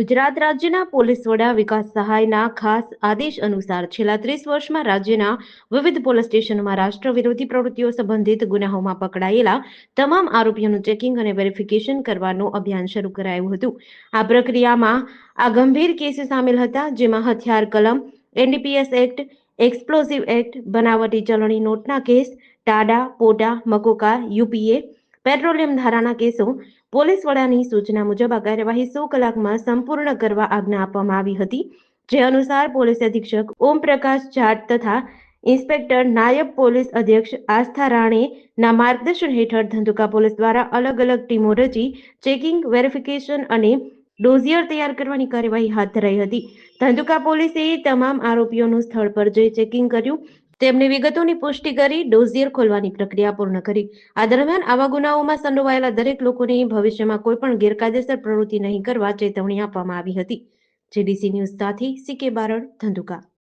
ગુજરાત રાજ્યના પોલીસ વડા વિકાસ સહાયના ખાસ આદેશ અનુસાર છેલ્લા ત્રીસ વર્ષમાં રાજ્યના વિવિધ પોલીસ સ્ટેશનોમાં રાષ્ટ્ર વિરોધી પ્રવૃત્તિઓ સંબંધિત ગુનાઓમાં પકડાયેલા તમામ આરોપીઓનું ચેકિંગ અને વેરિફિકેશન કરવાનું અભિયાન શરૂ કરાયું હતું. આ પ્રક્રિયામાં આ ગંભીર કેસો સામેલ હતા, જેમાં હથિયાર કલમ એનડીપીએસ એક્ટ એક્સપ્લોઝિવ એક્ટ બનાવટી ચલણી નોટના કેસ, ટાડા, પોટા મકોકાર યુપીએ પેટ્રોલિયમ ધારાના કેસો પોલીસ વડાની સૂચના મુજબ આ કાર્યવાહી સો કલાકમાં સંપૂર્ણ કરવા આજ્ઞા આપવામાં આવી હતી. જે અનુસાર પોલીસ અધિક્ષક ઓમ પ્રકાશ જાટ તથા ઇન્સ્પેક્ટર નાયબ પોલીસ અધ્યક્ષ આસ્થા રાણેના માર્ગદર્શન હેઠળ ધંધુકા પોલીસ દ્વારા અલગ અલગ ટીમો રચી ચેકિંગ, વેરિફિકેશન અને ડોઝિયર તૈયાર કરવાની કાર્યવાહી હાથ ધરાઈ હતી. ધંધુકા પોલીસે તમામ આરોપીઓનું સ્થળ પર જઈ ચેકિંગ કર્યું. તેમની વિગતોની પુષ્ટિ કરી, ડોઝિયર ખોલવાની પ્રક્રિયા પૂર્ણ કરી. આ દરમિયાન આવા ગુનાઓમાં સંડોવાયેલા દરેક લોકોને ભવિષ્યમાં કોઈ પણ ગેરકાયદેસર પ્રવૃત્તિ નહીં કરવા ચેતવણી આપવામાં આવી હતી. જીડીસી ન્યૂઝ સાથે સીકે બારડ ધંધુકા.